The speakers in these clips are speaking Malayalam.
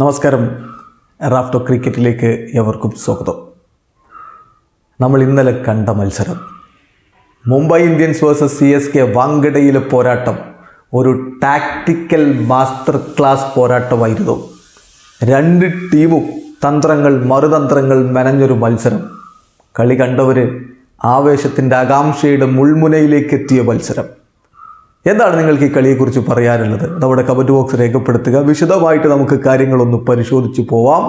നമസ്കാരം. റാഫ്റ്റോ ക്രിക്കറ്റിലേക്ക് എവർക്കും സ്വാഗതം. നമ്മൾ ഇന്നലെ കണ്ട മത്സരം. Mumbai Indians versus C S K വാങ്കഡയിലെ പോരാട്ടം. ഒരു ടാക്ടിക്കൽ മാസ്റ്റർ ക്ലാസ് പോരാട്ടമായിരുന്നു. രണ്ട് ടീമും തന്ത്രങ്ങൾ മറുതന്ത്രങ്ങൾ മെനഞ്ഞൊരു മത്സരം. കളി കണ്ടവർ ആവേശത്തിന്റെ ആകാംക്ഷയുടെ മുൾമുനയിലേക്ക് എത്തിയ മത്സരം. എന്താണ് നിങ്ങൾക്ക് ഈ കളിയെക്കുറിച്ച് പറയാനുള്ളത്? നമ്മുടെ കമന്റ് ബോക്സ് രേഖപ്പെടുത്തുക. വിശദമായിട്ട് നമുക്ക് കാര്യങ്ങളൊന്ന് പരിശോധിച്ച് പോവാം.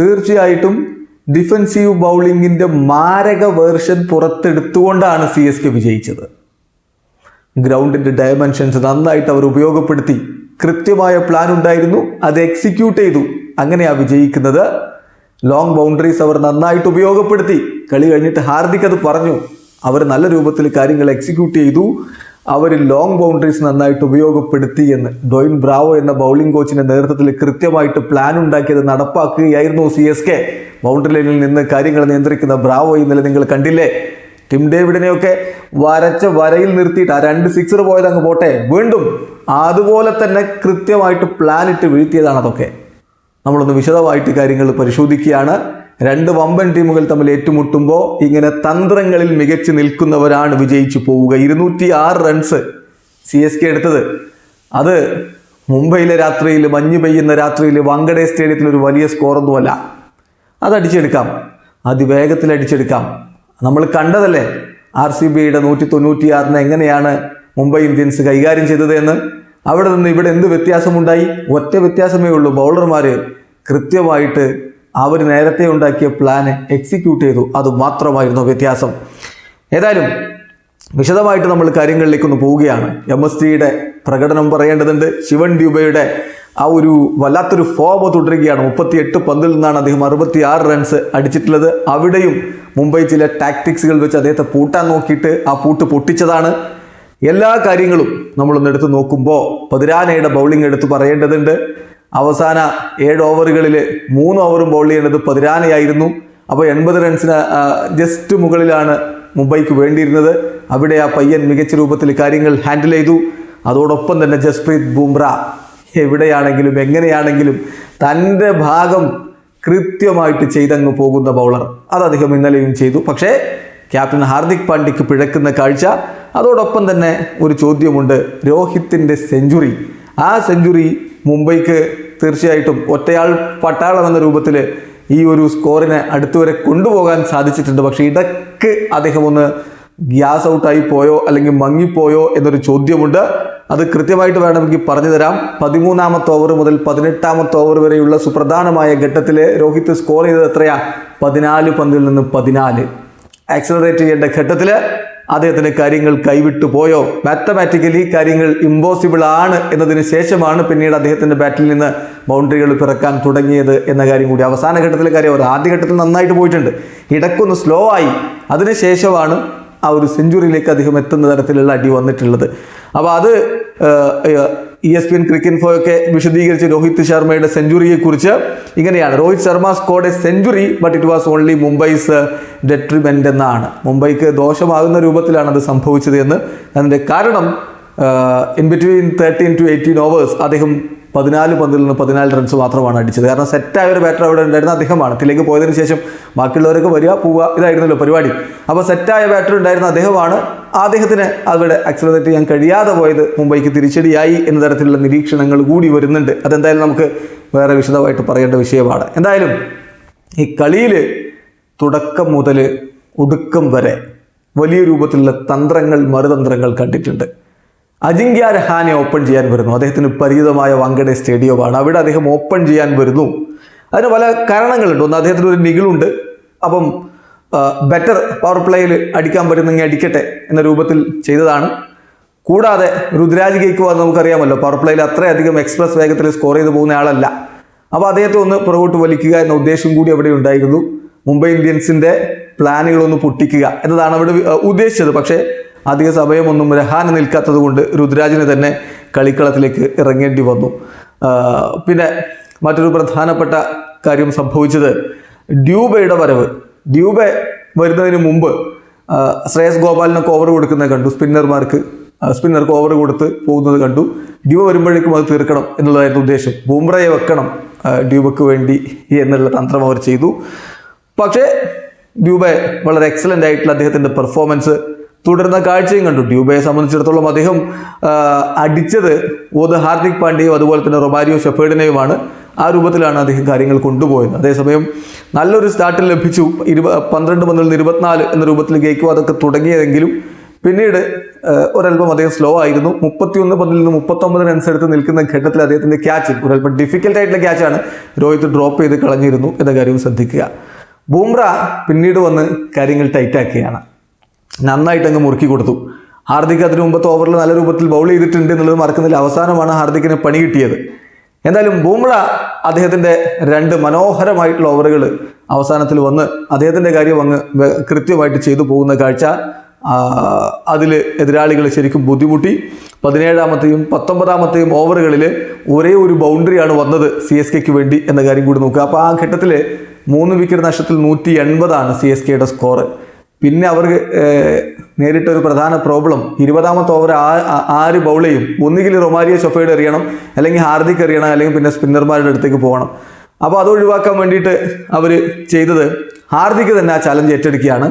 തീർച്ചയായിട്ടും ഡിഫൻസീവ് ബൗളിങ്ങിന്റെ മാരക വേർഷൻ പുറത്തെടുത്തുകൊണ്ടാണ് സി എസ് കെ വിജയിച്ചത്. ഗ്രൗണ്ടിന്റെ ഡയമെൻഷൻസ് നന്നായിട്ട് അവർ ഉപയോഗപ്പെടുത്തി. കൃത്യമായ പ്ലാൻ ഉണ്ടായിരുന്നു. അത് എക്സിക്യൂട്ട് ചെയ്തു. അങ്ങനെയാണ് വിജയിക്കുന്നത്. ലോങ് ബൗണ്ടറീസ് അവർ നന്നായിട്ട് ഉപയോഗപ്പെടുത്തി. കളി കഴിഞ്ഞിട്ട് ഹാർദിക് അത് പറഞ്ഞു. അവർ നല്ല രൂപത്തിൽ കാര്യങ്ങൾ എക്സിക്യൂട്ട് ചെയ്തു. അവർ ലോങ് ബൗണ്ടറീസ് നന്നായിട്ട് ഉപയോഗപ്പെടുത്തി എന്ന്. ഡോയിൻ ബ്രാവോ എന്ന ബൗളിംഗ് കോച്ചിന്റെ നേതൃത്വത്തിൽ കൃത്യമായിട്ട് പ്ലാൻ ഉണ്ടാക്കിയത് നടപ്പാക്കുകയായിരുന്നു സി എസ് കെ ബൗണ്ടറി ലൈനിൽ നിന്ന് കാര്യങ്ങൾ നിയന്ത്രിക്കുന്ന ബ്രാവോ ഇന്നലെ നിങ്ങൾ കണ്ടില്ലേ? ടിം ഡേവിഡിനെയൊക്കെ വരച്ച വരയിൽ നിർത്തിയിട്ട് ആ രണ്ട് സിക്സർ പോയത് അങ്ങ് പോട്ടെ. വീണ്ടും അതുപോലെ തന്നെ കൃത്യമായിട്ട് പ്ലാനിട്ട് വീഴ്ത്തിയതാണ് അതൊക്കെ. നമ്മളൊന്ന് വിശദമായിട്ട് കാര്യങ്ങൾ പരിശോധിക്കുകയാണ്. രണ്ട് വമ്പൻ ടീമുകൾ തമ്മിൽ ഏറ്റുമുട്ടുമ്പോൾ ഇങ്ങനെ തന്ത്രങ്ങളിൽ മികച്ചു നിൽക്കുന്നവരാണ് വിജയിച്ചു പോവുക. ഇരുന്നൂറ്റി ആറ് റൺസ് സി എസ് കെ എടുത്തത്. അത് മുംബൈയിലെ രാത്രിയിൽ മഞ്ഞ് പെയ്യുന്ന രാത്രിയിൽ വങ്കടേ സ്റ്റേഡിയത്തിൽ ഒരു വലിയ സ്കോറൊന്നുമല്ല. അത് അടിച്ചെടുക്കാം അതിവേഗത്തിൽ അടിച്ചെടുക്കാം. നമ്മൾ കണ്ടതല്ലേ ആർ സി ബിയുടെ നൂറ്റി തൊണ്ണൂറ്റിയാറിന് എങ്ങനെയാണ് മുംബൈ ഇന്ത്യൻസ് കൈകാര്യം ചെയ്തത് എന്ന്? അവിടെ നിന്ന് ഇവിടെ എന്ത് വ്യത്യാസമുണ്ടായി? ഒറ്റ വ്യത്യാസമേ ഉള്ളൂ ബൗളർമാർ കൃത്യമായിട്ട് അവർ നേരത്തെ ഉണ്ടാക്കിയ പ്ലാൻ എക്സിക്യൂട്ട് ചെയ്തു. അത് മാത്രമായിരുന്നു വ്യത്യാസം. ഏതായാലും വിശദമായിട്ട് നമ്മൾ കാര്യങ്ങളിലേക്ക് ഒന്ന് പോവുകയാണ് എം എസ് ടിയുടെ പ്രകടനം പറയേണ്ടതുണ്ട്. ശിവൻ ഡ്യൂബയുടെ ആ ഒരു വല്ലാത്തൊരു ഫോം തുടരുകയാണ്. മുപ്പത്തിയെട്ട് പന്തിൽ നിന്നാണ് അദ്ദേഹം അറുപത്തി ആറ് റൺസ് അടിച്ചിട്ടുള്ളത്. അവിടെയും മുംബൈ ചില ടാക്ടിക്സുകൾ വെച്ച് അദ്ദേഹത്തെ പൂട്ടാൻ നോക്കിയിട്ട് ആ പൂട്ട് പൊട്ടിച്ചതാണ്. എല്ലാ കാര്യങ്ങളും നമ്മളൊന്നെടുത്ത് നോക്കുമ്പോൾ പതിരാനയുടെ ബൗളിംഗ് എടുത്ത് പറയേണ്ടതുണ്ട്. അവസാന ഏഴ് ഓവറുകളിൽ മൂന്ന് ഓവറും ബോൾ ചെയ്യേണ്ടത് പതിരാനയായിരുന്നു. അപ്പോൾ എൺപത് റൺസിന് ജസ്റ്റ് മുകളിലാണ് മുംബൈക്ക് വേണ്ടിയിരുന്നത്. അവിടെ ആ പയ്യൻ മികച്ച രൂപത്തിൽ കാര്യങ്ങൾ ഹാൻഡിൽ ചെയ്തു. അതോടൊപ്പം തന്നെ ജസ്പ്രീത് ബുംറ എവിടെയാണെങ്കിലും എങ്ങനെയാണെങ്കിലും തന്റെ ഭാഗം കൃത്യമായിട്ട് ചെയ്തങ്ങ് പോകുന്ന ബൗളർ അത് അദ്ദേഹം ഇന്നലെയും ചെയ്തു. പക്ഷേ ക്യാപ്റ്റൻ ഹാർദിക് പാണ്ഡ്യക്ക് പിഴക്കുന്ന കാഴ്ച അതോടൊപ്പം തന്നെ ഒരു ചോദ്യമുണ്ട്. രോഹിത്തിന്റെ സെഞ്ചുറി ആ സെഞ്ചുറി മുംബൈക്ക് തീർച്ചയായിട്ടും ഒറ്റയാൾ പട്ടാളം എന്ന രൂപത്തിൽ ഈ ഒരു സ്കോറിനെ അടുത്തുവരെ കൊണ്ടുപോകാൻ സാധിച്ചിട്ടുണ്ട്. പക്ഷേ ഇടയ്ക്ക് അദ്ദേഹം ഒന്ന് ഗ്യാസ് ഔട്ടായി പോയോ അല്ലെങ്കിൽ മങ്ങിപ്പോയോ എന്നൊരു ചോദ്യമുണ്ട്. അത് കൃത്യമായിട്ട് വേണമെങ്കിൽ പറഞ്ഞു തരാം. പതിമൂന്നാമത്തെ ഓവർ മുതൽ പതിനെട്ടാമത്തെ ഓവർ വരെയുള്ള സുപ്രധാനമായ ഘട്ടത്തിൽ രോഹിത് സ്കോർ ചെയ്തത് എത്രയാ? പതിനാല് പന്തിൽ നിന്ന് പതിനാല്. ആക്സലറേറ്റ് ചെയ്യേണ്ട ഘട്ടത്തിൽ അദ്ദേഹത്തിന് കാര്യങ്ങൾ കൈവിട്ടു പോയോ? മാത്തമാറ്റിക്കലി കാര്യങ്ങൾ ഇമ്പോസിബിൾ ആണ് എന്നതിന് ശേഷമാണ് പിന്നീട് അദ്ദേഹത്തിന്റെ ബാറ്റിൽ നിന്ന് ബൗണ്ടറികൾ പിറക്കാൻ തുടങ്ങിയത് എന്ന കാര്യം കൂടി. അവസാന ഘട്ടത്തിലെ കാര്യം അവർ ആദ്യഘട്ടത്തിൽ നന്നായിട്ട് പോയിട്ടുണ്ട്. ഇടക്കൊന്ന് സ്ലോ ആയി. അതിനുശേഷമാണ് ആ ഒരു സെഞ്ചുറിയിലേക്ക് അദ്ദേഹം എത്തുന്ന തരത്തിലുള്ള അടി വന്നിട്ടുള്ളത്. അപ്പോൾ അത് E S P N cricket ഫോയൊക്കെ വിശദീകരിച്ച് രോഹിത് ശർമ്മയുടെ സെഞ്ചുറിയെ കുറിച്ച് ഇങ്ങനെയാണ്. Rohit Sharma scored a century but it was only Mumbai's detriment എന്നാണ്. മുംബൈക്ക് ദോഷമാകുന്ന രൂപത്തിലാണ് അത് സംഭവിച്ചത് എന്ന്. അതിന്റെ കാരണം in between thirteen to eighteen overs അദ്ദേഹം പതിനാല് പന്തിൽ നിന്ന് പതിനാല് റൺസ് മാത്രമാണ് അടിച്ചത്. കാരണം സെറ്റായ ഒരു ബാറ്റർ അവിടെ ഉണ്ടായിരുന്ന അദ്ദേഹമാണ്. തിലേക്ക് പോയതിന് ശേഷം ബാക്കിയുള്ളവരൊക്കെ വരിക പോവുക ഇതായിരുന്നല്ലോ പരിപാടി. അപ്പോൾ സെറ്റായ ബാറ്റർ ഉണ്ടായിരുന്ന അദ്ദേഹമാണ് അദ്ദേഹത്തിന് അവിടെ അക്സലറേറ്റ് ചെയ്യാൻ കഴിയാതെ പോയത് മുംബൈക്ക് തിരിച്ചടിയായി എന്ന തരത്തിലുള്ള നിരീക്ഷണങ്ങൾ കൂടി വരുന്നുണ്ട്. അതെന്തായാലും നമുക്ക് വേറെ വിശദമായിട്ട് പറയേണ്ട വിഷയമാണ്. എന്തായാലും ഈ കളിയിൽ തുടക്കം മുതൽ ഒടുക്കം വരെ വലിയ രൂപത്തിലുള്ള തന്ത്രങ്ങൾ മറുതന്ത്രങ്ങൾ കണ്ടിട്ടുണ്ട്. അജിങ്ക്യ രഹാനെ ഓപ്പൺ ചെയ്യാൻ വരുന്നു. അദ്ദേഹത്തിന് പരിചിതമായ വാങ്കഡെ സ്റ്റേഡിയമാണ്. അവിടെ അദ്ദേഹം ഓപ്പൺ ചെയ്യാൻ വരുന്നു. അതിന് പല കാരണങ്ങളുണ്ട്. ഒന്ന് അദ്ദേഹത്തിന് ഒരു നികളുണ്ട് അപ്പം ബെറ്റർ പവർ പ്ലേയിൽ അടിക്കാൻ പറ്റുന്നെങ്കിൽ അടിക്കട്ടെ എന്ന രൂപത്തിൽ ചെയ്തതാണ്. കൂടാതെ രുദ്രാജ് ഗെയ്ക്വാദ് നമുക്കറിയാമല്ലോ. പവർ പ്ലേയിൽ അത്രയധികം എക്സ്പ്രസ് വേഗത്തിൽ സ്കോർ ചെയ്തു പോകുന്ന ആളല്ല. അപ്പോൾ അദ്ദേഹത്തെ ഒന്ന് പുറകോട്ട് വലിക്കുക എന്ന ഉദ്ദേശം കൂടി അവിടെ ഉണ്ടായിരുന്നു. മുംബൈ ഇന്ത്യൻസിന്റെ പ്ലാനുകളൊന്ന് പൊട്ടിക്കുക എന്നതാണ് അവിടെ ഉദ്ദേശിച്ചത്. പക്ഷേ അധിക സമയമൊന്നും രഹാന നിൽക്കാത്തത് കൊണ്ട് രുദ്രാജിനെ തന്നെ കളിക്കളത്തിലേക്ക് ഇറങ്ങേണ്ടി വന്നു. പിന്നെ മറ്റൊരു പ്രധാനപ്പെട്ട കാര്യം സംഭവിച്ചത് ഡ്യൂബയുടെ വരവ്. ഡ്യൂബെ വരുന്നതിന് മുമ്പ് ശ്രേയസ് ഗോപാലിനൊക്കെ ഓവർ കൊടുക്കുന്നത് കണ്ടു. സ്പിന്നർമാർക്ക് സ്പിന്നർക്ക് ഓവർ കൊടുത്ത് പോകുന്നത് കണ്ടു. ഡ്യൂബ വരുമ്പോഴേക്കും അത് തീർക്കണം എന്നുള്ളതായിരുന്നു ഉദ്ദേശം. ബൂംറയെ വെക്കണം ഡ്യൂബയ്ക്ക് വേണ്ടി എന്നുള്ള തന്ത്രം അവർ ചെയ്തു. പക്ഷേ ഡ്യൂബെ വളരെ എക്സലന്റ് ആയിട്ടുള്ള അദ്ദേഹത്തിന്റെ പെർഫോമൻസ് തുടരുന്ന കാഴ്ചയും കണ്ടു. ഡ്യൂബയെ സംബന്ധിച്ചിടത്തോളം അദ്ദേഹം അടിച്ചത് ഓത് ഹാർദിക് പാണ്ഡ്യയും അതുപോലെ തന്നെ റൊമാരിയോ ഷെഫേഡിനെയുമാണ്. ആ രൂപത്തിലാണ് അദ്ദേഹം കാര്യങ്ങൾ കൊണ്ടുപോയത്. അതേസമയം നല്ലൊരു സ്റ്റാർട്ട് ലഭിച്ചു. ഇരുപ പന്ത്രണ്ട് മുതൽ ഇരുപത്തിനാല് എന്ന രൂപത്തിൽ ഗെയ്ക്കോ അതൊക്കെ തുടങ്ങിയതെങ്കിലും പിന്നീട് ഒരല്പം അദ്ദേഹം സ്ലോ ആയിരുന്നു. മുപ്പത്തിയൊന്ന് പന്തിൽ നിന്ന് മുപ്പത്തൊമ്പത് റൺസ് എടുത്ത് നിൽക്കുന്ന ഘട്ടത്തിൽ അദ്ദേഹത്തിന്റെ ക്യാച്ച് ഒരല്പം ഡിഫിക്കൽട്ട് ആയിട്ടുള്ള ക്യാച്ചാണ് രോഹിത് ഡ്രോപ്പ് ചെയ്ത് കളഞ്ഞിരുന്നു എന്ന കാര്യം ശ്രദ്ധിക്കുക. ബൂംറ പിന്നീട് വന്ന് കാര്യങ്ങൾ ടൈറ്റാക്കുകയാണ് നന്നായിട്ട് അങ്ങ് മുറുക്കി കൊടുത്തു. ഹാർദിക് അതിന് മുമ്പത്തെ ഓവറിൽ നല്ല രൂപത്തിൽ ബൗൾ ചെയ്തിട്ടുണ്ട് എന്നുള്ളത് മറക്കുന്നില്ല അവസാനമാണ് ഹാർദിക്കിന് പണി കിട്ടിയത്. എന്തായാലും ബൂംറ അദ്ദേഹത്തിന്റെ രണ്ട് മനോഹരമായിട്ടുള്ള ഓവറുകൾ അവസാനത്തിൽ വന്ന് അദ്ദേഹത്തിന്റെ കാര്യം അങ്ങ് കൃത്യമായിട്ട് ചെയ്തു പോകുന്ന കാഴ്ച. അതിൽ എതിരാളികൾ ശരിക്കും ബുദ്ധിമുട്ടി. പതിനേഴാമത്തെയും പത്തൊമ്പതാമത്തെയും ഓവറുകളിൽ ഒരേ ഒരു ബൗണ്ടറിയാണ് വന്നത് സി എസ് കെക്ക് വേണ്ടി എന്ന കാര്യം കൂടി നോക്കുക. അപ്പോൾ ആ ഘട്ടത്തിൽ മൂന്ന് വിക്കറ്റ് നഷ്ടത്തിൽ നൂറ്റി എൺപതാണ് സി എസ് കെയുടെ സ്കോർ പിന്നെ അവർക്ക് നേരിട്ട ഒരു പ്രധാന പ്രോബ്ലം ഇരുപതാമത്തെ ഓവർ ആര് ബൗൾ ചെയ്യും? ഒന്നുകിൽ റൊമാരിയ ഷൊഫയുടെ എറിയണം അല്ലെങ്കിൽ ഹാർദിക് എറിയണം അല്ലെങ്കിൽ പിന്നെ സ്പിന്നർമാരുടെ അടുത്തേക്ക് പോകണം. അപ്പോൾ അത് ഒഴിവാക്കാൻ വേണ്ടിയിട്ട് അവർ ചെയ്തത് ഹാർദിക് തന്നെ ആ ചലഞ്ച് ഏറ്റെടുക്കുകയാണ്.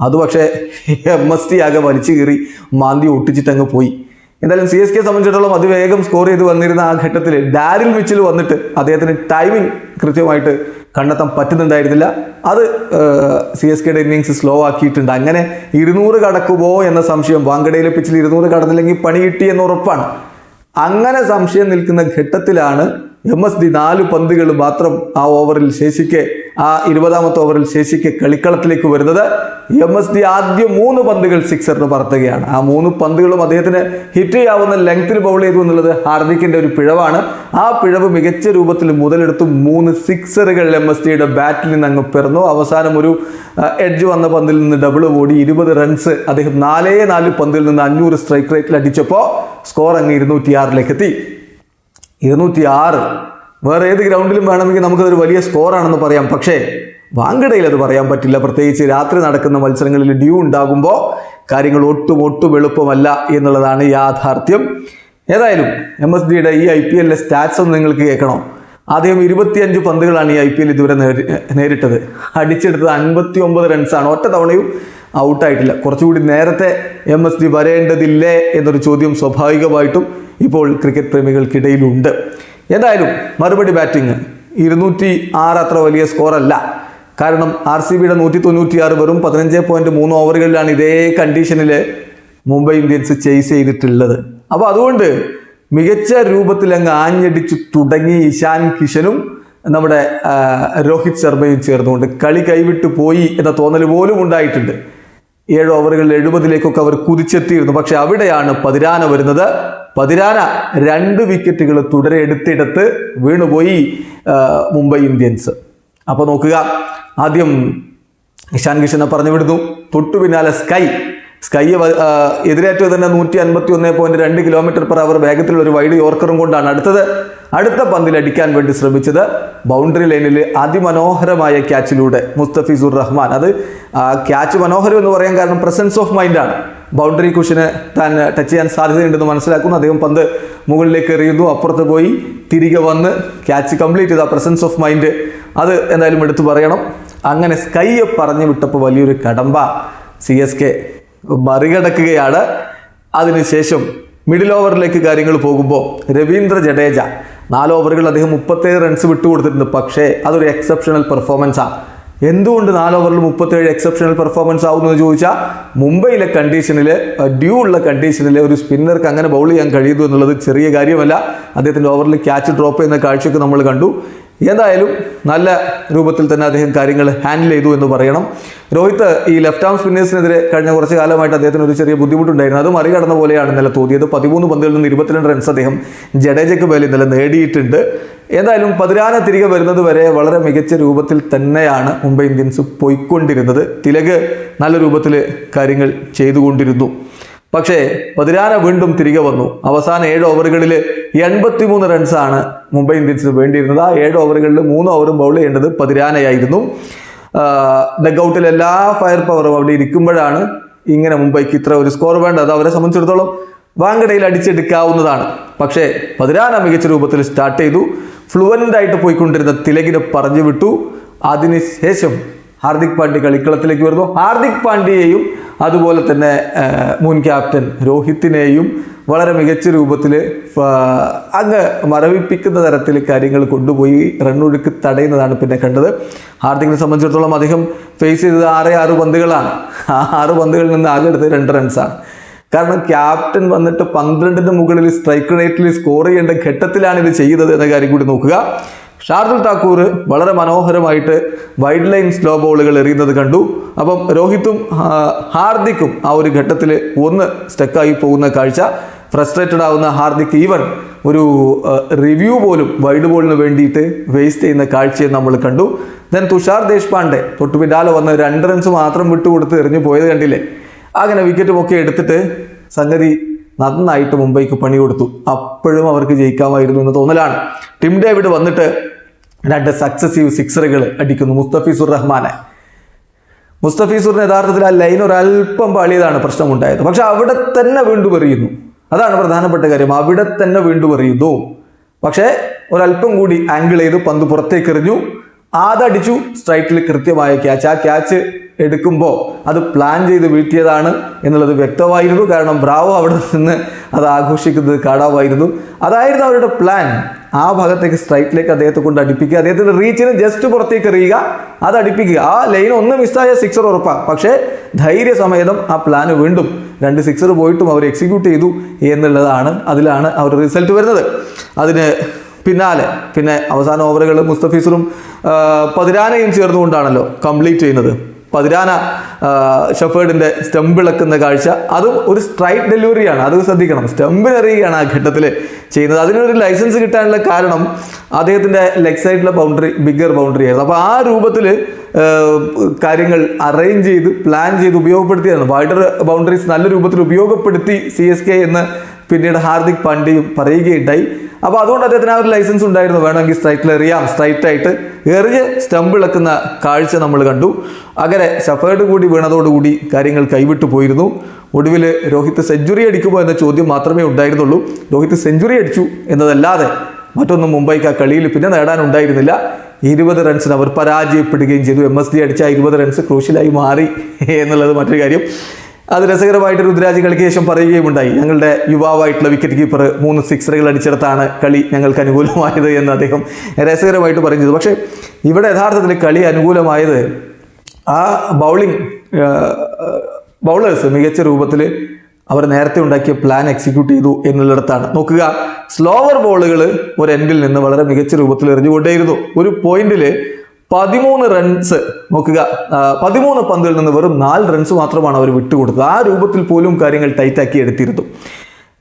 അത് പക്ഷേ എം എസ് ടി ആകെ വലിച്ചു കീറി മാന്തി ഒട്ടിച്ചിട്ടങ്ങ് പോയി. എന്തായാലും സി എസ് കെ സംബന്ധിച്ചിടത്തോളം അതിവേഗം സ്കോർ ചെയ്ത് വന്നിരുന്ന ആ ഘട്ടത്തിൽ ഡാരിൽ മിച്ചിൽ വന്നിട്ട് അദ്ദേഹത്തിന് ടൈമിംഗ് കൃത്യമായിട്ട് കണ്ടെത്താൻ പറ്റുന്നുണ്ടായിരുന്നില്ല. അത് സി എസ് കെയുടെ ഇന്നിങ്സ് സ്ലോ ആക്കിയിട്ടുണ്ട്. അങ്ങനെ ഇരുന്നൂറ് കടക്കുമോ എന്ന സംശയം വാങ്കടയിലെ പിച്ചിൽ ഇരുന്നൂറ് കടന്നില്ലെങ്കിൽ പണി കിട്ടി എന്ന് ഉറപ്പാണ്. അങ്ങനെ സംശയം നിൽക്കുന്ന ഘട്ടത്തിലാണ് എം എസ് ഡി നാല് പന്തുകൾ മാത്രം ആ ഓവറിൽ ശേഷിക്കെ ആ ഇരുപതാമത്തെ ഓവറിൽ ശേഷിക്ക് കളിക്കളത്തിലേക്ക് വരുന്നത് എം എസ് ഡി ആദ്യം മൂന്ന് പന്തുകൾ സിക്സറിന് പറത്തുകയാണ്. ആ മൂന്ന് പന്തുകളും അദ്ദേഹത്തിന് ഹിറ്റ് ചെയ്യാവുന്ന ലെങ്ത്തിൽ ബൗൾ ചെയ്തു എന്നുള്ളത് ഹാർദിക്കിന്റെ ഒരു പിഴവാണ്. ആ പിഴവ് മികച്ച രൂപത്തിൽ മുതലെടുത്ത് മൂന്ന് സിക്സറുകൾ എം എസ് ഡിയുടെ ബാറ്റിൽ നിന്ന് അങ്ങ് പിറന്നു. അവസാനം ഒരു എഡ്ജ് വന്ന പന്തിൽ നിന്ന് ഡബിൾ ഓടി ഇരുപത് റൺസ് അദ്ദേഹം നാലേ നാല് പന്തിൽ നിന്ന് അഞ്ഞൂറ് സ്ട്രൈക്ക് റേറ്റിൽ അടിച്ചപ്പോൾ സ്കോർ അങ്ങ് ഇരുന്നൂറ്റി ആറിലേക്ക് എത്തി. ഇരുന്നൂറ്റി ആറ് വേറെ ഏത് ഗ്രൗണ്ടിലും വേണമെങ്കിൽ നമുക്കതൊരു വലിയ സ്കോറാണെന്ന് പറയാം. പക്ഷേ വാങ്കടയിൽ അത് പറയാൻ പറ്റില്ല. പ്രത്യേകിച്ച് രാത്രി നടക്കുന്ന മത്സരങ്ങളിൽ ഡ്യൂ ഉണ്ടാകുമ്പോൾ കാര്യങ്ങൾ ഒട്ടും ഒട്ടും എളുപ്പമല്ല എന്നുള്ളതാണ് യാഥാർത്ഥ്യം. ഏതായാലും എം എസ് ഡിയുടെ ഈ ഐ പി എല്ലിലെ സ്റ്റാറ്റ്സ് ഒന്ന് നിങ്ങൾക്ക് കേൾക്കണോ? ആദ്യം ഇരുപത്തിയഞ്ച് പന്തുകളാണ് ഈ ഐ പി എൽ ഇതുവരെ നേരി നേരിട്ടത്. അടിച്ചെടുത്തത് അൻപത്തി ഒമ്പത് റൺസാണ് ഒറ്റ തവണയും ഔട്ടായിട്ടില്ല കുറച്ചുകൂടി നേരത്തെ എം എസ് ഡി വരേണ്ടതില്ലേ എന്നൊരു ചോദ്യം സ്വാഭാവികമായിട്ടും ഇപ്പോൾ ക്രിക്കറ്റ് പ്രേമികൾക്കിടയിലുണ്ട്. എന്തായാലും മറുപടി ബാറ്റിംഗ് ഇരുന്നൂറ്റി ആറ് അത്ര വലിയ സ്കോറല്ല. കാരണം ആർ സി ബിയുടെ നൂറ്റി തൊണ്ണൂറ്റി ആറ് വെറും പതിനഞ്ച് പോയിന്റ് മൂന്ന് ഓവറുകളിലാണ് ഇതേ കണ്ടീഷനിൽ മുംബൈ ഇന്ത്യൻസ് ചേസ് ചെയ്തിട്ടുള്ളത്. അപ്പോൾ അതുകൊണ്ട് മികച്ച രൂപത്തിൽ അങ്ങ് ആഞ്ഞടിച്ചു തുടങ്ങി ഇഷാൻ കിഷനും നമ്മുടെ രോഹിത് ശർമ്മയും ചേർന്നുകൊണ്ട് കളി കൈവിട്ടു പോയി എന്ന തോന്നൽ പോലും ഉണ്ടായിട്ടുണ്ട്. ഏഴ് ഓവറുകളിൽ എഴുപതിലേക്കൊക്കെ അവർ കുതിച്ചെത്തിയിരുന്നു. പക്ഷെ അവിടെയാണ് പതിരാന വരുന്നത്. പതിരാന രണ്ട് വിക്കറ്റുകൾ തുടരെ എടുത്തെടുത്ത് വീണുപോയി മുംബൈ ഇന്ത്യൻസ്. അപ്പോൾ നോക്കുക ആദ്യം ഇഷാൻ കിഷനെ പറഞ്ഞു വിടുന്നു. തൊട്ടു പിന്നാലെ സ്കൈ. സ്കൈ എതിരേറ്റത് തന്നെ നൂറ്റി അൻപത്തി ഒന്ന് പോയിന്റ് രണ്ട് കിലോമീറ്റർ പെർ അവർ വേഗത്തിലുള്ള ഒരു വൈഡ് യോർക്കറും കൊണ്ടാണ് അടുത്തത്. അടുത്ത പന്തിൽ അടിക്കാൻ വേണ്ടി ശ്രമിച്ചത് ബൗണ്ടറി ലൈനിൽ അതിമനോഹരമായ ക്യാച്ചിലൂടെ മുസ്തഫിസുർ റഹ്മാൻ. അത് ക്യാച്ച് മനോഹരം എന്ന് പറയാൻ കാരണം പ്രസൻസ് ഓഫ് മൈൻഡാണ് ബൗണ്ടറി കുഷന് താൻ ടച്ച് ചെയ്യാൻ സാധ്യതയുണ്ടെന്ന് മനസ്സിലാക്കുന്നു. അദ്ദേഹം പന്ത് മുകളിലേക്ക് എറിയുന്നു അപ്പുറത്ത് പോയി തിരികെ വന്ന് ക്യാച്ച് കംപ്ലീറ്റ് ചെയ്ത. പ്രസൻസ് ഓഫ് മൈൻഡ് അത് എന്തായാലും എടുത്തു പറയണം. അങ്ങനെ സ്കൈയെ പറഞ്ഞു വിട്ടപ്പോൾ വലിയൊരു കടമ്പ സി എസ് കെ മറികടക്കുകയാണ്. അതിനുശേഷം മിഡിൽ ഓവറിലേക്ക് കാര്യങ്ങൾ പോകുമ്പോൾ രവീന്ദ്ര ജഡേജ നാല് ഓവറുകൾ അദ്ദേഹം മുപ്പത്തേഴ് റൺസ് വിട്ടുകൊടുത്തിട്ടുണ്ട്. പക്ഷേ അതൊരു എക്സെപ്ഷണൽ പെർഫോമൻസാണ് എന്തുകൊണ്ട് നാല് ഓവറിൽ മുപ്പത്തേഴ് എക്സെപ്ഷണൽ പെർഫോമൻസ് ആവുന്നു എന്ന് ചോദിച്ചാൽ മുംബൈയിലെ കണ്ടീഷനിൽ ഡ്യൂ ഉള്ള കണ്ടീഷനിൽ ഒരു സ്പിന്നർക്ക് അങ്ങനെ ബൗൾ ചെയ്യാൻ കഴിയുന്നു എന്നുള്ളത് ചെറിയ കാര്യമല്ല. അദ്ദേഹത്തിന്റെ ഓവറിൽ ക്യാച്ച് ഡ്രോപ്പ് ചെയ്യുന്ന കാഴ്ചയൊക്കെ നമ്മൾ കണ്ടു. എന്തായാലും നല്ല രൂപത്തിൽ തന്നെ അദ്ദേഹം കാര്യങ്ങൾ ഹാൻഡിൽ ചെയ്തു എന്ന് പറയണം. രോഹിത് ഈ ലെഫ്റ്റ് ആം സ്പിന്നേഴ്സിനെതിരെ കഴിഞ്ഞ കുറച്ച് കാലമായിട്ട് അദ്ദേഹത്തിന് ഒരു ചെറിയ ബുദ്ധിമുട്ടുണ്ടായിരുന്നു. അത് മറികടന്ന പോലെയാണ് ഇന്നലെ തോന്നിയത്. പതിമൂന്ന് പന്തുകളിൽ നിന്ന് ഇരുപത്തിരണ്ട് റൺസ് അദ്ദേഹം ജഡേജയ്ക്ക് മേലെ ഇന്നലെ നേടിയിട്ടുണ്ട്. എന്തായാലും പതിനാന തിരികെ വരുന്നത് വരെ വളരെ മികച്ച രൂപത്തിൽ തന്നെയാണ് മുംബൈ ഇന്ത്യൻസ് പോയിക്കൊണ്ടിരുന്നത്. തിലക് നല്ല രൂപത്തിൽ കാര്യങ്ങൾ ചെയ്തുകൊണ്ടിരുന്നു. പക്ഷേ പതിനാന വീണ്ടും തിരികെ വന്നു. അവസാന ഏഴ് ഓവറുകളിൽ എൺപത്തിമൂന്ന് റൺസാണ് മുംബൈ ഇന്ത്യൻസിന് വേണ്ടിയിരുന്നത്. ആ ഏഴ് ഓവറുകളിൽ മൂന്ന് ഓവറും ബൗൾ ചെയ്യേണ്ടത് പതിരാനയായിരുന്നു. ഡഗൌട്ടിൽ എല്ലാ ഫയർ പവറും അവിടെ ഇരിക്കുമ്പോഴാണ് ഇങ്ങനെ മുംബൈക്ക് ഇത്ര ഒരു സ്കോർ വേണ്ടത്. അത് അവരെ സംബന്ധിച്ചിടത്തോളം വാങ്കടയിൽ അടിച്ചെടുക്കാവുന്നതാണ്. പക്ഷേ പതിരാന മികച്ച രൂപത്തിൽ സ്റ്റാർട്ട് ചെയ്തു. ഫ്ലുവന്റായിട്ട് പോയിക്കൊണ്ടിരുന്ന തിലകിനെ പറഞ്ഞു വിട്ടു. അതിനുശേഷം ഹാർദിക് പാണ്ഡ്യ കളിക്കളത്തിലേക്ക് വരുന്നു. ഹാർദിക് പാണ്ഡ്യയെയും അതുപോലെ തന്നെ മുൻ ക്യാപ്റ്റൻ രോഹിത്തിനെയും വളരെ മികച്ച രൂപത്തിൽ അങ്ങ് മരവിപ്പിക്കുന്ന തരത്തിൽ കാര്യങ്ങൾ കൊണ്ടുപോയി റണ്ണൊഴുക്ക് തടയുന്നതാണ് പിന്നെ കണ്ടത്. ഹാർദിക്കിനെ സംബന്ധിച്ചിടത്തോളം അദ്ദേഹം ഫേസ് ചെയ്തത് ആറ് ആറ് പന്തുകളാണ്. ആറ് പന്തുകളിൽ നിന്ന് ആകെ എടുത്തത് രണ്ട് റൺസാണ് കാരണം ക്യാപ്റ്റൻ വന്നിട്ട് പന്ത്രണ്ടിന് മുകളിൽ സ്ട്രൈക്ക് റേറ്റിൽ സ്കോർ ചെയ്യേണ്ട ഘട്ടത്തിലാണ് ഇത് ചെയ്തത് എന്ന കാര്യം കൂടി നോക്കുക. ഷാർദുൽ താക്കൂർ വളരെ മനോഹരമായിട്ട് വൈഡ് ലൈൻ സ്ലോ ബോളുകൾ എറിയുന്നത് കണ്ടു. അപ്പം രോഹിത്തും ഹാർദിക്കും ആ ഒരു ഘട്ടത്തിൽ ഒന്ന് സ്റ്റക്കായി പോകുന്ന കാഴ്ച. ഫ്രസ്ട്രേറ്റഡ് ആവുന്ന ഹാർദിക് ഈവൻ ഒരു റിവ്യൂ പോലും വൈഡ് ബോളിന് വേണ്ടിയിട്ട് വേസ്റ്റ് ചെയ്യുന്ന കാഴ്ചയെ നമ്മൾ കണ്ടു. ദെൻ തുഷാർ ദേശ്പാണ്ഡെ തൊട്ടു പിന്നാലെ വന്ന് രണ്ട് റൺസ് മാത്രം വിട്ടുകൊടുത്ത് എറിഞ്ഞു പോയത് കണ്ടില്ലേ? അങ്ങനെ വിക്കറ്റും ഒക്കെ എടുത്തിട്ട് സംഗതി നന്നായിട്ട് മുംബൈക്ക് പണി കൊടുത്തു. അപ്പോഴും അവർക്ക് ജയിക്കാമായിരുന്നു എന്ന് തോന്നലാണ്. ടിം ഡേവിഡ് വന്നിട്ട് രണ്ട് സക്സസീവ് സിക്സറുകൾ അടിക്കുന്നു മുസ്തഫീസുർ റഹ്മാനെ. മുസ്തഫീസുറിന് യഥാർത്ഥത്തിൽ ആ ലൈൻ ഒരല്പം പാളിയതാണ് പ്രശ്നമുണ്ടായത്. പക്ഷെ അവിടെ തന്നെ വീണ്ടും എറിയുന്നു. അതാണ് പ്രധാനപ്പെട്ട കാര്യം. അവിടെ തന്നെ വീണ്ടും എറിയുന്നു. പക്ഷേ ഒരല്പം കൂടി ആംഗിൾ ചെയ്ത് പന്ത് പുറത്തേക്ക് എറിഞ്ഞു അതടിച്ചു സ്ട്രൈക്കിൽ കൃത്യമായ ക്യാച്ച് ആ ക്യാച്ച് എടുക്കുമ്പോൾ അത് പ്ലാൻ ചെയ്ത് വീഴ്ത്തിയതാണ് എന്നുള്ളത് വ്യക്തമായിരുന്നു. കാരണം ബ്രാവോ അവിടെ നിന്ന് അത് ആഘോഷിക്കുന്നത് കാണാമായിരുന്നു. അതായിരുന്നു അവരുടെ പ്ലാൻ ആ ഭാഗത്തേക്ക് സ്ട്രൈക്കിലേക്ക് അദ്ദേഹത്തെ കൊണ്ട് അടിപ്പിക്കുക. അദ്ദേഹത്തിന്റെ റീച്ചിന് ജസ്റ്റ് പുറത്തേക്ക് എറിയുക. അത് അടിപ്പിക്കുക. ആ ലൈൻ ഒന്ന് മിസ്സായ സിക്സർ ഉറപ്പാണ് പക്ഷേ ധൈര്യസമേതം ആ പ്ലാൻ വീണ്ടും രണ്ട് സിക്സർ പോയിട്ടും അവർ എക്സിക്യൂട്ട് ചെയ്തു എന്നുള്ളതാണ് അതിലാണ് അവർ റിസൾട്ട് വരുന്നത്. അതിന് പിന്നാലെ പിന്നെ അവസാന ഓവറുകൾ മുസ്തഫീസറും പതിരാനയും ചേർന്നുകൊണ്ടാണല്ലോ കംപ്ലീറ്റ് ചെയ്യുന്നത്. പതിരാന ഷഫേഡിന്റെ ഷഫേർഡിന്റെ സ്റ്റംപ് ഇളക്കുന്ന കാഴ്ച. അതും ഒരു സ്ട്രൈറ്റ് ഡെലിവറിയാണ് അത് ശ്രദ്ധിക്കണം. സ്റ്റംപിനെറിയുകയാണ് ആ ഘട്ടത്തിൽ ചെയ്യുന്നത്. അതിനൊരു ലൈസൻസ് കിട്ടാനുള്ള കാരണം അദ്ദേഹത്തിന്റെ ലെഗ് സൈഡിലെ ബൗണ്ടറി ബിഗർ ബൗണ്ടറി ആയിരുന്നു. അപ്പോൾ ആ രൂപത്തിൽ കാര്യങ്ങൾ അറേഞ്ച് ചെയ്ത് പ്ലാൻ ചെയ്ത് ഉപയോഗപ്പെടുത്തിയതാണ്. വൈഡർ ബൗണ്ടറീസ് നല്ല രൂപത്തിൽ ഉപയോഗപ്പെടുത്തി സി എസ് കെ എന്ന് പിന്നീട് ഹാർദിക് പാണ്ഡ്യയും പറയുകയുണ്ടായി. അപ്പോൾ അതുകൊണ്ട് അദ്ദേഹത്തിന് ആ ഒരു ലൈസൻസ് ഉണ്ടായിരുന്നു. വേണമെങ്കിൽ സ്ട്രൈറ്റിൽ എറിയാം. സ്ട്രൈറ്റ് ആയിട്ട് എറിഞ്ഞ് സ്റ്റമ്പിളക്കുന്ന കാഴ്ച നമ്മൾ കണ്ടു. അങ്ങനെ ഷഫേർഡ് കൂടി വീണതോടുകൂടി കാര്യങ്ങൾ കൈവിട്ടു പോയിരുന്നു. ഒടുവിൽ രോഹിത് സെഞ്ചുറി അടിക്കുമോ എന്ന ചോദ്യം മാത്രമേ ഉണ്ടായിരുന്നുള്ളൂ. രോഹിത് സെഞ്ചുറി അടിച്ചു എന്നതല്ലാതെ മറ്റൊന്നും മുംബൈക്ക് ആ കളിയിൽ പിന്നെ നേടാനുണ്ടായിരുന്നില്ല ഇരുപത് റൺസിന് അവർ പരാജയപ്പെടുകയും ചെയ്തു. എം എസ് ഡി അടിച്ച ഇരുപത് റൺസ് ക്രൂഷ്യലായി മാറി എന്നുള്ളത് മറ്റൊരു കാര്യം. അത് രസകരമായിട്ട് രുദ്രാജ് കളിക്ക് ശേഷം പറയുകയും ഉണ്ടായി ഞങ്ങളുടെ യുവാവായിട്ടുള്ള വിക്കറ്റ് കീപ്പർ മൂന്ന് സിക്സറുകൾ അടിച്ചെടുത്താണ് കളി ഞങ്ങൾക്ക് അനുകൂലമായത് എന്ന് അദ്ദേഹം രസകരമായിട്ട് പറഞ്ഞത് പക്ഷേ ഇവിടെ യഥാർത്ഥത്തിൽ കളി അനുകൂലമായത് ആ ബൗളിംഗ് ബൗളേഴ്സ് മികച്ച രൂപത്തിൽ അവർ നേരത്തെ ഉണ്ടാക്കിയ പ്ലാൻ എക്സിക്യൂട്ട് ചെയ്തു എന്നുള്ളിടത്താണ്. നോക്കുക സ്ലോവർ ബോളുകൾ ഒരു എൻഡിൽ നിന്ന് വളരെ മികച്ച രൂപത്തിൽ എറിഞ്ഞുകൊണ്ടേയിരുന്നു. ഒരു പോയിന്റിൽ പതിമൂന്ന് റൺസ് നോക്കുക. പതിമൂന്ന് പന്തിൽ നിന്ന് വെറും നാല് റൺസ് മാത്രമാണ് അവർ വിട്ടുകൊടുത്തത്. ആ രൂപത്തിൽ പോലും കാര്യങ്ങൾ ടൈറ്റാക്കി എടുത്തിരുന്നു.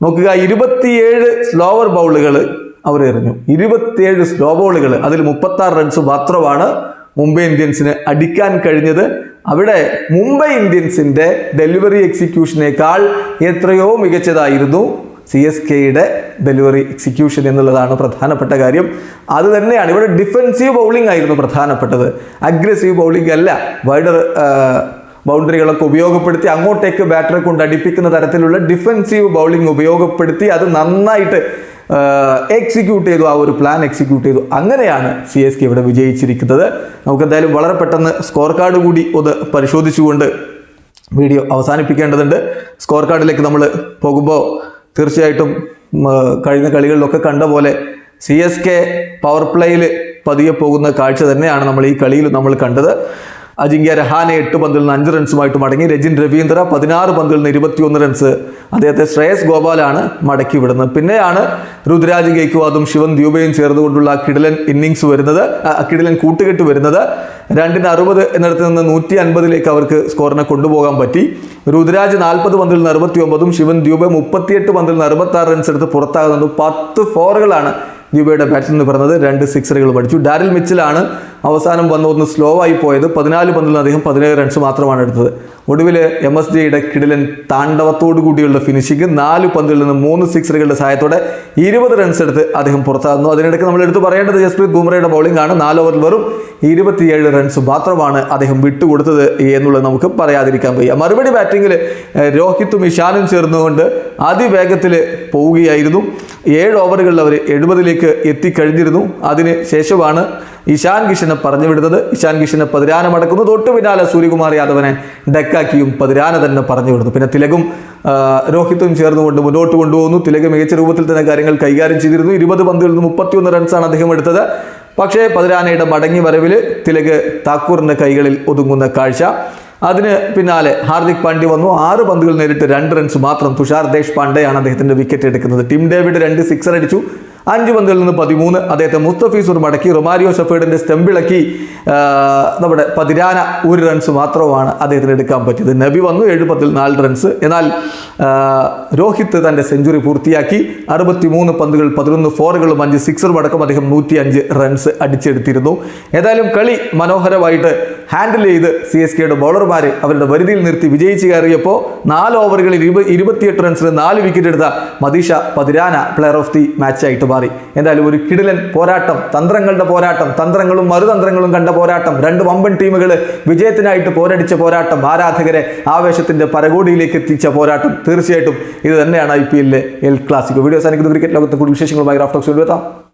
നോക്കുക ഇരുപത്തിയേഴ് സ്ലോവർ ബൗളുകൾ അവർ എറിഞ്ഞു. ഇരുപത്തിയേഴ് സ്ലോ ബോളുകൾ അതിൽ മുപ്പത്തി ആറ് റൺസ് മാത്രമാണ് മുംബൈ ഇന്ത്യൻസിന് അടിക്കാൻ കഴിഞ്ഞത്. അവിടെ മുംബൈ ഇന്ത്യൻസിന്റെ ഡെലിവറി എക്സിക്യൂഷനേക്കാൾ എത്രയോ മികച്ചതായിരുന്നു. സി എസ് കെയുടെ ഡെലിവറി എക്സിക്യൂഷൻ എന്നുള്ളതാണ് പ്രധാനപ്പെട്ട കാര്യം. അത് തന്നെയാണ് ഇവിടെ ഡിഫെൻസീവ് ബൗളിംഗ് ആയിരുന്നു പ്രധാനപ്പെട്ടത്. അഗ്രസീവ് ബൗളിംഗ് അല്ല. വൈഡർ ബൗണ്ടറികളൊക്കെ ഉപയോഗപ്പെടുത്തി അങ്ങോട്ടേക്ക് ബാറ്ററെ കൊണ്ട് അടിപ്പിക്കുന്ന തരത്തിലുള്ള ഡിഫെൻസീവ് ബൗളിംഗ് ഉപയോഗപ്പെടുത്തി അത് നന്നായിട്ട് എക്സിക്യൂട്ട് ചെയ്തു. ആ ഒരു പ്ലാൻ എക്സിക്യൂട്ട് ചെയ്തു. അങ്ങനെയാണ് സി എസ് കെ ഇവിടെ വിജയിച്ചിരിക്കുന്നത്. നമുക്കെന്തായാലും വളരെ പെട്ടെന്ന് സ്കോർ കാർഡ് കൂടി ഒന്ന് പരിശോധിച്ചുകൊണ്ട് വീഡിയോ അവസാനിപ്പിക്കേണ്ടതുണ്ട്. സ്കോർ കാർഡിലേക്ക് നമ്മൾ പോകുമ്പോൾ തീർച്ചയായിട്ടും കഴിഞ്ഞ കളികളിലൊക്കെ കണ്ട പോലെ സി എസ് കെ പവർ പ്ലേയിൽ പതിയെ പോകുന്ന കാഴ്ച തന്നെയാണ് നമ്മൾ ഈ കളിയിൽ നമ്മൾ കണ്ടത്. അജിങ്ക്യ രഹാനെ എട്ട് പന്തിൽ നിന്ന് അഞ്ച് റൺസുമായിട്ട് മടങ്ങി. രജിൻ രവീന്ദ്ര പതിനാറ് പന്തിൽ നിന്ന് ഇരുപത്തിയൊന്ന് റൺസ് അദ്ദേഹത്തെ ശ്രേയസ് ഗോപാലാണ് മടക്കി വിടുന്നത്. പിന്നെയാണ് രുദ്രാജ് ഗെയ്ക്വാദും ശിവൻ ദ്യൂബയും ചേർന്നുകൊണ്ടുള്ള കിടലൻ ഇന്നിങ്സ് വരുന്നത് കിടിലൻ കൂട്ടുകെട്ട് വരുന്നത്. രണ്ടിന് അറുപത് എന്നിടത്ത് നിന്ന് നൂറ്റി അൻപതിലേക്ക് അവർക്ക് സ്കോറിനെ കൊണ്ടുപോകാൻ പറ്റി. രുദ്രാജ് നാൽപ്പത് പന്തിൽ നിന്ന് അറുപത്തി ഒമ്പതും ശിവൻ ദ്യൂബ മുപ്പത്തിയെട്ട് പന്തിൽ നിന്ന് അറുപത്തി ആറ് റൺസ് എടുത്ത് പുറത്താകുന്നുണ്ട്. പത്ത് ഫോറുകളാണ് ദ്യൂബയുടെ ബാറ്റിംഗ് നിന്ന് പറഞ്ഞത് രണ്ട് സിക്സറുകൾ പഠിച്ചു. ഡാരിൽ മിച്ചിലാണ് അവസാനം വന്ന ഒന്ന് സ്ലോ ആയി പോയത്. പതിനാല് പന്തിൽ അദ്ദേഹം പതിനേഴ് റൺസ് മാത്രമാണ് എടുത്തത്. ഒടുവിൽ എം എസ് ജിയുടെ കിടിലൻ താണ്ഡവത്തോടു കൂടിയുള്ള ഫിനിഷിംഗ് നാല് പന്തിൽ നിന്ന് മൂന്ന് സിക്സറുകളുടെ സഹായത്തോടെ ഇരുപത് റൺസ് എടുത്ത് അദ്ദേഹം പുറത്താകുന്നു. അതിനിടയ്ക്ക് നമ്മൾ എടുത്ത് പറയേണ്ടത് ജസ്പ്രീത് ബുംറയുടെ ബൗളിംഗ് ആണ്. നാല് ഓവറിൽ വെറും ഇരുപത്തിയേഴ് റൺസ് മാത്രമാണ് അദ്ദേഹം വിട്ടുകൊടുത്തത് എന്നുള്ളത് നമുക്ക് പറയാതിരിക്കാൻ വയ്യ. മറുപടി ബാറ്റിങ്ങിൽ രോഹിത്തും ഇഷാനും ചേർന്നുകൊണ്ട് അതിവേഗത്തിൽ പോവുകയായിരുന്നു. ഏഴ് ഓവറുകളിൽ അവർ എഴുപതിലേക്ക് എത്തിക്കഴിഞ്ഞിരുന്നു. അതിന് ശേഷമാണ് ഇഷാൻ കിഷനെ പറഞ്ഞു വിടുന്നത്. ഇഷാൻ കിഷനെ പതിരാന മടക്കുന്നു. തൊട്ടു പിന്നാലെ സൂര്യകുമാർ യാദവനെ ഡെക്കാക്കിയും പതിരാന തന്നെ പറഞ്ഞു വിടുന്നു. പിന്നെ തിലകും രോഹിത്തും ചേർന്നുകൊണ്ട് മുന്നോട്ട് കൊണ്ടുപോകുന്നു. തിലക് മികച്ച രൂപത്തിൽ തന്നെ കാര്യങ്ങൾ കൈകാര്യം ചെയ്തിരുന്നു. ഇരുപത് പന്തുകളിൽ നിന്ന് മുപ്പത്തിയൊന്ന് റൺസാണ് അദ്ദേഹം എടുത്തത്. പക്ഷേ പതിരാനയുടെ മടങ്ങി വരവിൽ തിലക് താക്കൂറിന്റെ കൈകളിൽ ഒതുങ്ങുന്ന കാഴ്ച. അതിന് പിന്നാലെ ഹാർദിക് പാണ്ഡ്യ വന്നു. ആറ് പന്തുകൾ നേരിട്ട് രണ്ട് റൺസ് മാത്രം. തുഷാർ ദേശ് പാണ്ഡെയാണ് അദ്ദേഹത്തിന്റെ വിക്കറ്റ് എടുക്കുന്നത്. ടിം ഡേവിഡ് രണ്ട് സിക്സർ അടിച്ചു. അഞ്ച് പന്തുകളിൽ നിന്ന് പതിമൂന്ന്. അദ്ദേഹത്തെ മുസ്തഫീസുർ മടക്കി. റൊമാരിയോ ഷഫേഡിന്റെ സ്റ്റെമ്പിളക്കി നമ്മുടെ പതിരാന ഒരു റൺസ് മാത്രമാണ് അദ്ദേഹത്തിന് എടുക്കാൻ പറ്റിയത്. നബി വന്നു ഏഴ് പത്തിൽ നാല് റൺസ് എന്നാൽ രോഹിത് തന്റെ സെഞ്ചുറി പൂർത്തിയാക്കി. അറുപത്തി മൂന്ന് പന്തുകൾ പതിനൊന്ന് ഫോറുകളും അഞ്ച് സിക്സറും അടക്കം അദ്ദേഹം നൂറ്റി അഞ്ച് റൺസ് അടിച്ചെടുത്തിരുന്നു. ഏതായാലും കളി മനോഹരമായിട്ട് ഹാൻഡിൽ ചെയ്ത് സി എസ് കെയുടെ ബൗളർമാരെ അവരുടെ വരുതിയിൽ നിർത്തി വിജയിച്ച് കയറിയപ്പോൾ നാല് ഓവറുകളിൽ ഇരുപ ഇരുപത്തിയെട്ട് റൺസിന് നാല് വിക്കറ്റ് എടുത്ത Matheesha Pathirana player of the മാച്ചായിട്ട് മാറി. എന്തായാലും ഒരു കിടിലൻ പോരാട്ടം തന്ത്രങ്ങളുടെ പോരാട്ടം തന്ത്രങ്ങളും മറുതന്ത്രങ്ങളും കണ്ട പോരാട്ടം രണ്ട് വമ്പൻ ടീമുകൾ വിജയത്തിനായിട്ട് പോരടിച്ച പോരാട്ടം ആരാധകരെ ആവേശത്തിന്റെ പരകോടിയിലേക്ക് എത്തിച്ച പോരാട്ടം. തീർച്ചയായിട്ടും ഇത് തന്നെയാണ് ഐ പി എല്ലിലെ എൽ ക്ലാസിക്കോ. വീഡിയോ സാധിക്കുന്ന ക്രിക്കറ്റ് ലോകത്തെ കൂടുതൽ വിശേഷങ്ങളുമായി റാഫ്റ്റോക്സ് എത്താം.